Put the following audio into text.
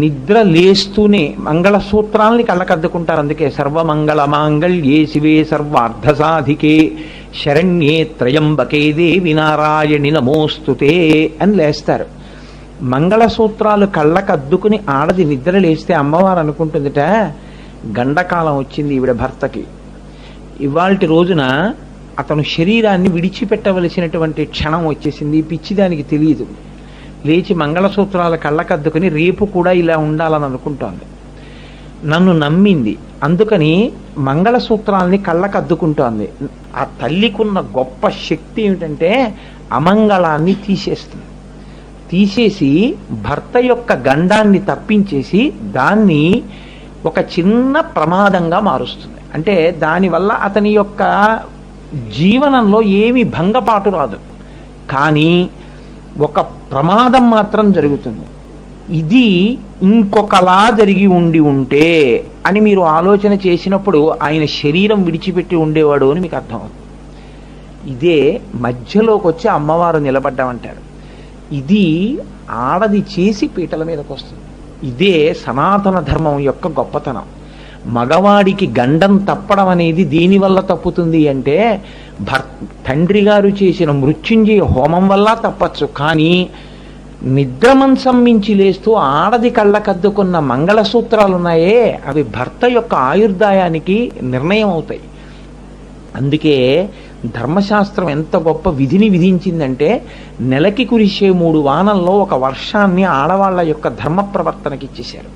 నిద్ర లేస్తూనే మంగళసూత్రాలని కళ్ళకద్దుకుంటారు. అందుకే సర్వమంగళమాంగళ్యే శివే సర్వార్థసాధికే శరణ్యే త్రయంబకే దేవి నారాయణి నమోస్తుతే అని లేస్తారు. మంగళసూత్రాలు కళ్ళకద్దుకుని ఆడది నిద్ర లేస్తే అమ్మవారు అనుకుంటుందిట గండకాలం వచ్చింది ఈవిడ భర్తకి. ఇవాల్టి రోజున అతను శరీరాన్ని విడిచిపెట్టవలసినటువంటి క్షణం వచ్చేసింది పిచ్చిదానికి పిచ్చి దానికి తెలియదు. లేచి మంగళసూత్రాల కళ్ళకద్దుకుని రేపు కూడా ఇలా ఉండాలని అనుకుంటోంది. నన్ను నమ్మింది. అందుకని మంగళసూత్రాల్ని కళ్ళకద్దుకుంటోంది. ఆ తల్లికున్న గొప్ప శక్తి ఏమిటంటే అమంగళాన్ని తీసేస్తుంది. తీసేసి భర్త యొక్క గండాన్ని తప్పించేసి దాన్ని ఒక చిన్న ప్రమాదంగా మారుస్తుంది. అంటే దానివల్ల అతని యొక్క జీవనంలో ఏమి భంగపాటు రాదు. కానీ ఒక ప్రమాదం మాత్రం జరుగుతుంది. ఇది ఇంకొకలా జరిగి ఉండి ఉంటే అని మీరు ఆలోచన చేసినప్పుడు ఆయన శరీరం విడిచిపెట్టి ఉండేవాడు అని మీకు అర్థమవుతుంది ఇదే మధ్యలోకి వచ్చి అమ్మవారు నిలబడ్డామంటారు. ఇది ఆడది చేసి పీటల మీదకి వస్తుంది ఇదే సనాతన ధర్మం యొక్క గొప్పతనం. మగవాడికి గండం తప్పడం అనేది దీనివల్ల తప్పుతుంది అంటే భర్ తండ్రి గారు చేసిన మృత్యుంజయ హోమం వల్ల తప్పచ్చు. కానీ నిద్రమంచం మించి లేస్తూ ఆడది కళ్ళకద్దుకున్న మంగళసూత్రాలు ఉన్నాయే అవి భర్త యొక్క ఆయుర్దాయానికి నిర్ణయం అవుతాయి. అందుకే ధర్మశాస్త్రం ఎంత గొప్ప విధిని విధించిందంటే నెలకి కురిసే మూడు వానల్లో ఒక వర్షాన్ని ఆడవాళ్ళ యొక్క ధర్మ ప్రవర్తనకి ఇచ్చేశారు